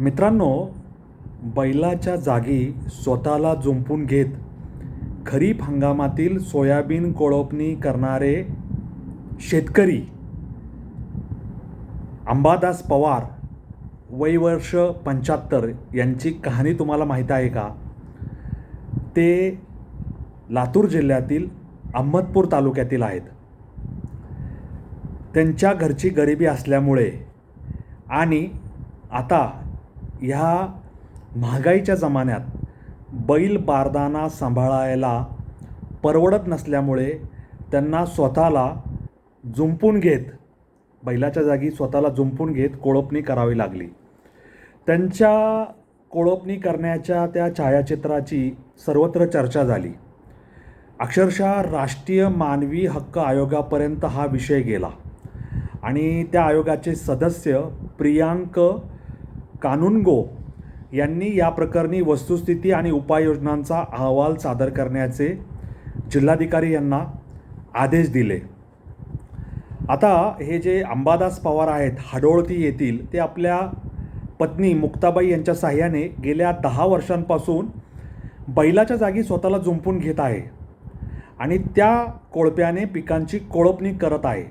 मित्रांनो बैलाच्या जागी स्वतःला जुंपून घेत खरीप हंगामातील सोयाबीन कोळपणी करणारे शेतकरी अंबादास पवार वय वर्ष पंच्याहत्तर यांची कहाणी तुम्हाला माहीत आहे का? ते लातूर जिल्ह्यातील अहमदपूर तालुक्यातील आहेत. त्यांच्या घरची गरिबी असल्यामुळे आणि आता ह्या महागाईच्या जमान्यात बैल बारदाना सांभाळायला परवडत नसल्यामुळे त्यांना स्वतःला जुंपून घेत बैलाच्या जागी स्वतःला जुंपून घेत कोळपणी करावी लागली. त्यांच्या कोळपणी करण्याच्या त्या छायाचित्राची सर्वत्र चर्चा झाली. अक्षरशः राष्ट्रीय मानवी हक्क आयोगापर्यंत हा विषय गेला आणि त्या आयोगाचे सदस्य प्रियांक कानुनगो यांनी या प्रकरणी वस्तुस्थिती आणि उपाययोजनांचा अहवाल सादर करण्याचे जिल्हाधिकारी यांना आदेश दिले. आता हे जे अंबादास पवार आहेत हाडोळती येथील ते आपल्या पत्नी मुक्ताबाई यांच्या साह्याने गेल्या दहा वर्षांपासून बैलाच्या जागी स्वतःला जुंपून घेत आहे आणि त्या कोळप्याने पिकांची कोळपणी करत आहे.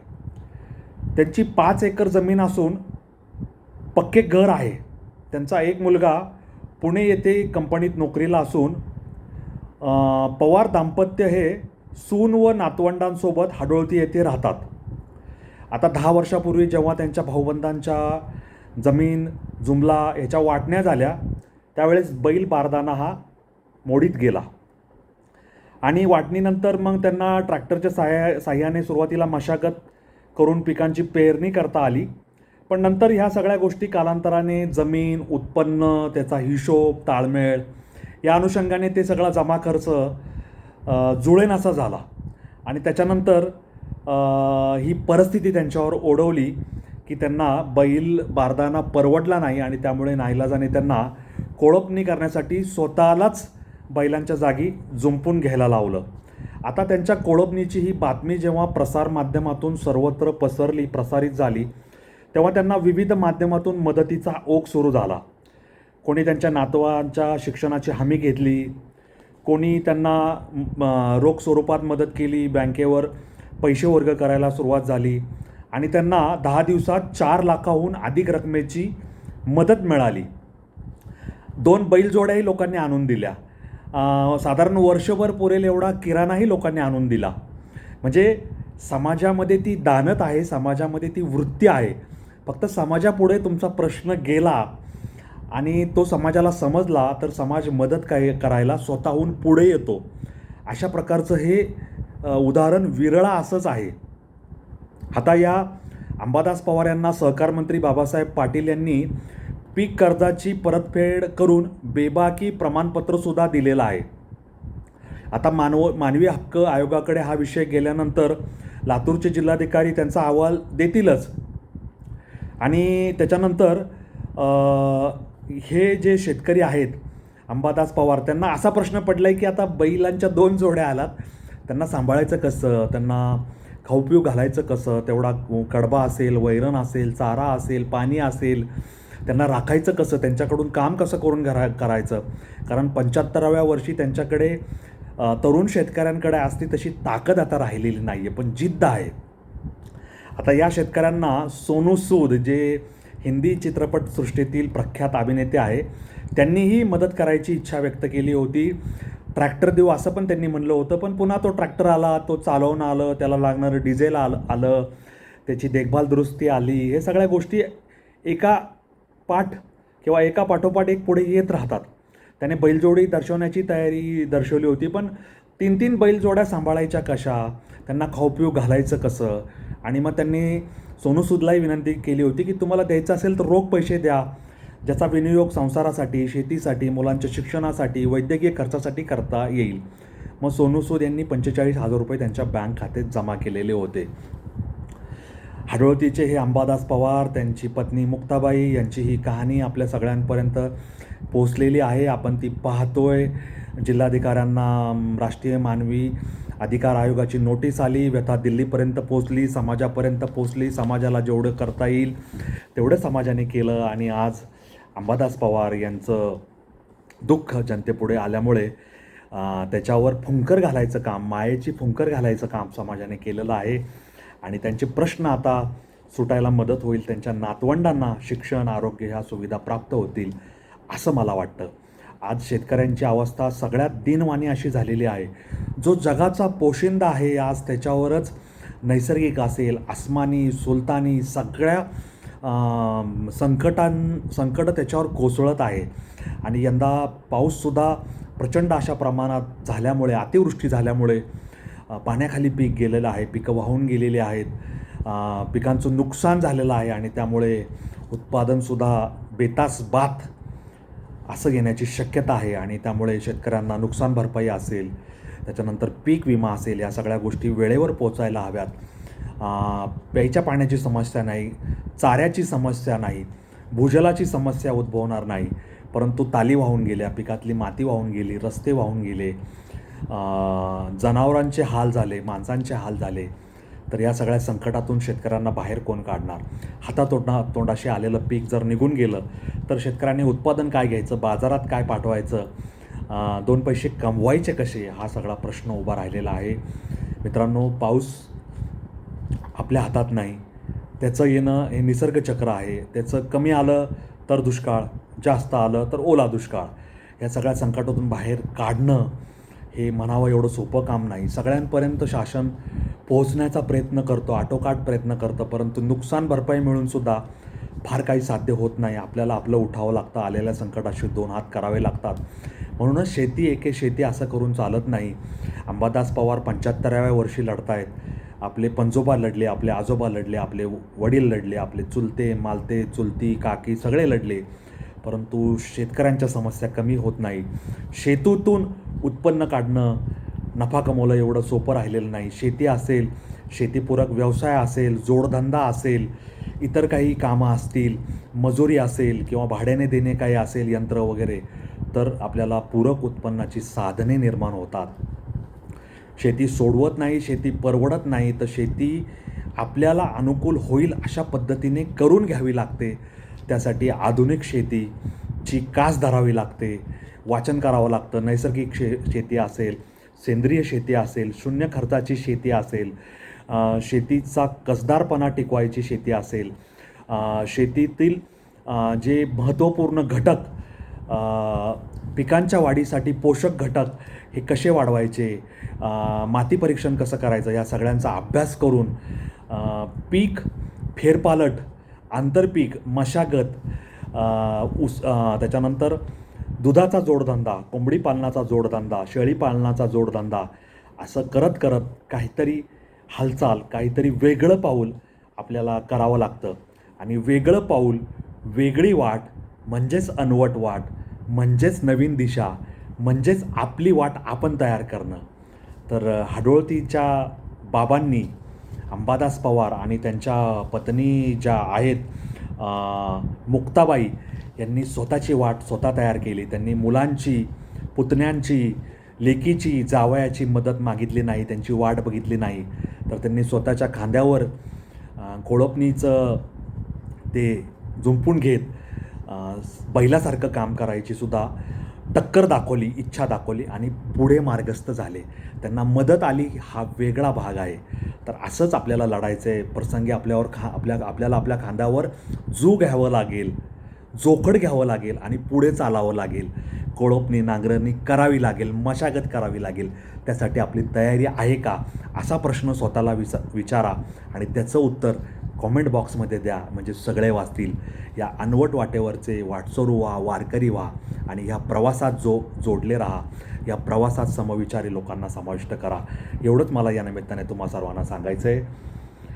त्यांची पाच एकर जमीन असून पक्के घर आहे. त्यांचा एक मुलगा पुणे येथे कंपनीत नोकरीला असून पवार दाम्पत्य हे सून व नातवंडांसोबत हाडोळती येथे राहतात. आता दहा वर्षापूर्वी जेव्हा त्यांच्या भाऊबंधांच्या जमीन जुमला ह्याच्या वाटण्या झाल्या त्यावेळेस बैल बारदाना हा मोडीत गेला. आणि वाटणीनंतर मग त्यांना ट्रॅक्टरच्या साह्या साह्याने सुरुवातीला मशागत करून पिकांची पेरणी करता आली. पण नंतर ह्या सगळ्या गोष्टी कालांतराने जमीन उत्पन्न त्याचा हिशोब ताळमेळ या अनुषंगाने ते सगळा जमा खर्च जुळेन जुळेनासा झाला. आणि त्याच्यानंतर ही परिस्थिती त्यांच्यावर ओढवली की त्यांना बैल बारदाना परवडला नाही आणि त्यामुळे नाईलाजाने त्यांना कोळपणी करण्यासाठी स्वतःलाच बैलांच्या जागी जुंपून घ्यायला लावलं. आता त्यांच्या कोळपणीची ही बातमी जेव्हा प्रसारमाध्यमातून सर्वत्र पसरली प्रसारित झाली तेव्हा त्यांना विविध माध्यमातून मदतीचा ओघ सुरू झाला. कोणी त्यांच्या नातवांच्या शिक्षणाची हमी घेतली कोणी त्यांना रोख स्वरूपात मदत केली बँकेवर पैसे वर्ग करायला सुरुवात झाली आणि त्यांना दहा दिवसात चार लाखाहून अधिक रकमेची मदत मिळाली. दोन बैलजोड्याही लोकांनी आणून दिल्या. साधारण वर्षभर पुरेल एवढा किराणाही लोकांनी आणून दिला. म्हणजे समाजामध्ये ती दानत आहे समाजामध्ये ती वृत्ती आहे. फक्त समाजापुढे तुमचा प्रश्न गेला आणि तो समाजाला समजला तर समाज मदत काय करायला स्वतःहून पुढे येतो. अशा प्रकारचं हे उदाहरण विरळा असंच आहे. आता या अंबादास पवार यांना सहकार मंत्री बाबासाहेब पाटील यांनी पीक कर्जाची परतफेड करून बेबाकी प्रमाणपत्रसुद्धा दिलेलं आहे. आता मानव मानवी हक्क आयोगाकडे हा विषय गेल्यानंतर लातूरचे जिल्हाधिकारी त्यांचा अहवाल देतीलच. आणि त्याच्यानंतर हे जे शेतकरी आहेत अंबादास पवार त्यांना असा प्रश्न पडला आहे की आता बैलांच्या दोन जोड्या आलात. त्यांना सांभाळायचं कसं? त्यांना खाऊपिऊ घालायचं कसं? तेवढा कडबा असेल वैरण असेल चारा असेल पाणी असेल त्यांना राखायचं कसं? त्यांच्याकडून काम कसं करून घरा करायचं? कारण पंच्याहत्तराव्या वर्षी त्यांच्याकडे तरुण शेतकऱ्यांकडे असती तशी ताकद आता राहिलेली नाही आहे पण जिद्द आहे. आता या शेतकऱ्यांना सोनू सूद जे हिंदी चित्रपटसृष्टीतील प्रख्यात अभिनेते आहे त्यांनीही मदत करायची इच्छा व्यक्त केली होती. ट्रॅक्टर देऊ असं पण त्यांनी म्हणलं होतं पण पुन्हा तो ट्रॅक्टर आला तो चालवणं आलं त्याला लागणारं डिझेल आलं आलं त्याची देखभाल दुरुस्ती आली हे सगळ्या गोष्टी एका पाठ किंवा एका पाठोपाठ एक पुढे येत राहतात. त्याने बैलजोडी दर्शवण्याची तयारी दर्शवली होती पण तीन तीन बैलजोड्या सांभाळायच्या कशा? त्यांना खाऊपिऊ घालायचं कसं? आणि मग त्यांनी सोनूसूदलाही विनंती केली होती की तुम्हाला द्यायचं असेल तर रोख पैसे द्या ज्याचा विनियोग संसारासाठी शेतीसाठी मुलांच्या शिक्षणासाठी वैद्यकीय खर्चासाठी करता येईल. मग सोनू सूद यांनी पंचेचाळीस हजार रुपये त्यांच्या बँक खात्यात जमा केलेले होते. हाडोळतीचे हे अंबादास पवार त्यांची पत्नी मुक्ताबाई यांची ही कहाणी आपल्या सगळ्यांपर्यंत पोचलेली आहे. आपण ती पाहतोय. जिल्हाधिकाऱ्यांना राष्ट्रीय मानवी अधिकार आयोगाची नोटीस आली. व्यथा दिल्लीपर्यंत पोचली समाजापर्यंत पोचली समाजाला जेवढं करता येईल तेवढं समाजाने केलं. आणि आज अंबादास पवार यांचं दुःख जनतेपुढे आल्यामुळे त्याच्यावर फुंकर घालायचं काम मायेची फुंकर घालायचं काम समाजाने केलेलं आहे. आणि त्यांचे प्रश्न आता सुटायला मदत होईल. त्यांच्या नातवंडांना शिक्षण आरोग्य ह्या सुविधा प्राप्त होतील. असं मला वाटतं. आज शेतकऱ्यांची अवस्था सगळ्यात दिनवाणी अशी झालेली आहे. जो जगाचा पोशिंदा आहे आज त्याच्यावरच नैसर्गिक असेल आसमानी सुलतानी सगळ्या संकटां संकट त्याच्यावर कोसळत आहे. आणि यंदा पाऊससुद्धा प्रचंड अशा प्रमाणात झाल्यामुळे अतिवृष्टी झाल्यामुळे पाण्याखाली पीक गेलेलं आहे पिकं वाहून गेलेली आहेत. पिकांचं नुकसान झालेलं आहे आणि त्यामुळे उत्पादनसुद्धा बेतास बात असं घेण्याची शक्यता आहे आणि त्यामुळे शेतकऱ्यांना नुकसान भरपाई असेल त्याच्यानंतर पीक विमा असेल या सगळ्या गोष्टी वेळेवर पोचायला हव्यात. प्यायच्या पाण्याची समस्या नाही चाऱ्याची समस्या नाही भूजलाची समस्या उद्भवणार नाही परंतु ताली वाहून गेल्या पिकातली माती वाहून गेली रस्ते वाहून गेले जनावरांचे हाल झाले माणसांचे हाल झाले तर या सगळ्या संकटातून शेतकऱ्यांना बाहेर कोण काढणार? हातातोंडा तोंडाशी आलेलं पीक जर निघून गेलं तर शेतकऱ्यांनी उत्पादन काय घ्यायचं? बाजारात काय पाठवायचं? दोन पैसे कमवायचे कसे? हा सगळा प्रश्न उभा राहिलेला आहे. मित्रांनो पाऊस आपल्या हातात नाही. त्याचं येणं हे निसर्गचक्र आहे. त्याचं कमी आलं तर दुष्काळ जास्त आलं तर ओला दुष्काळ. या सगळ्या संकटातून बाहेर काढणं हे म्हणावं एवढं सोपं काम नाही. सगळ्यांपर्यंत शासन पोहोचण्याचा प्रयत्न करतो आटोकाट प्रयत्न करतं परंतु नुकसान भरपाई मिळूनसुद्धा फार काही साध्य होत नाही. आपल्याला आपलं उठावं लागतं आलेल्या संकटाशी दोन हात करावे लागतात. म्हणूनच शेती एके शेती असं करून चालत नाही. अंबादास पवार पंच्याहत्तराव्या वर्षी लढतायत. आपले पंजोबा लढले आपले आजोबा लढले आपले वडील लढले आपले चुलते मालते चुलती काकी सगळे लढले. परंतु शेतकऱ्यांच्या समस्या कमी होत नाही. शेतीतून उत्पन्न काढणं नफा कमवलं एवढं सोपं राहिलेलं नाही. शेती असेल शेतीपूरक व्यवसाय असेल जोडधंदा असेल इतर काही कामं असतील मजुरी असेल किंवा भाड्याने देणे काही असेल यंत्र वगैरे तर आपल्याला पूरक उत्पन्नाची साधने निर्माण होतात. शेती सोडवत नाही शेती परवडत नाही तर शेती आपल्याला अनुकूल होईल अशा पद्धतीने करून घ्यावी लागते. त्यासाठी आधुनिक शेतीची कास धरावी लागते. वाचन करावं लागतं. नैसर्गिक शे शेती असेल सेंद्रिय शेती असेल शून्य खर्चाची शेती असेल शेतीचा कसदारपणा टिकवायची शेती असेल शेतीतील जे महत्त्वपूर्ण घटक पिकांच्या वाढीसाठी पोषक घटक हे कसे वाढवायचे माती परीक्षण कसं करायचं या सगळ्यांचा अभ्यास करून पीक फेरपालट आंतरपीक मशागत ऊस त्याच्यानंतर दुधाचा जोडधंदा कोंबडी पालनाचा जोडधंदा शेळी पालनाचा जोडधंदा असं करत करत काहीतरी हालचाल काहीतरी वेगळं पाऊल आपल्याला करावं लागतं. आणि वेगळं पाऊल वेगळी वाट म्हणजेच अनवट वाट म्हणजेच नवीन दिशा म्हणजेच आपली वाट आपण तयार करणं. तर हडोळतीच्या हाडोळतीच्या बाबांनी अंबादास पवार आणि त्यांच्या पत्नी ज्या आहेत मुक्ताबाई यांनी स्वतःची वाट स्वतः तयार केली. त्यांनी मुलांची पुतण्यांची लेकीची जावयाची मदत मागितली नाही त्यांची वाट बघितली नाही. तर त्यांनी स्वतःच्या खांद्यावर खोळपणीचं ते झुंपून घेत बैलासारखं काम करायची सुद्धा टक्कर दाखवली इच्छा दाखवली आणि पुढे मार्गस्थ झाले. त्यांना मदत आली हा वेगळा भाग आहे. तर असंच आपल्याला लढायचं आहे प्रसंगी आपल्यावर खा आपल्या आपल्याला आपल्या खांद्यावर जू घ्यावं लागेल. जोखड घ्यावं लागेल आणि पुढे चालावं लागेल. कोळपणी नांगरणी करावी लागेल मशागत करावी लागेल. त्यासाठी आपली तयारी आहे का? असा प्रश्न स्वतःला विचा विचारा आणि त्याचं उत्तर कॉमेंट बॉक्समध्ये द्या. म्हणजे सगळे वाचतील. या अनवट वाटेवरचे वाटसरू व्हा वारकरी व्हा आणि ह्या प्रवासात जो जोडले राहा. या प्रवासात समविचारी लोकांना समाविष्ट करा. एवढंच मला या निमित्ताने तुम्हा सर्वांना सांगायचं आहे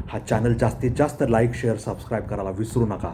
हा चॅनल जास्तीत जास्त लाईक शेअर सबस्क्राईब करायला विसरू नका.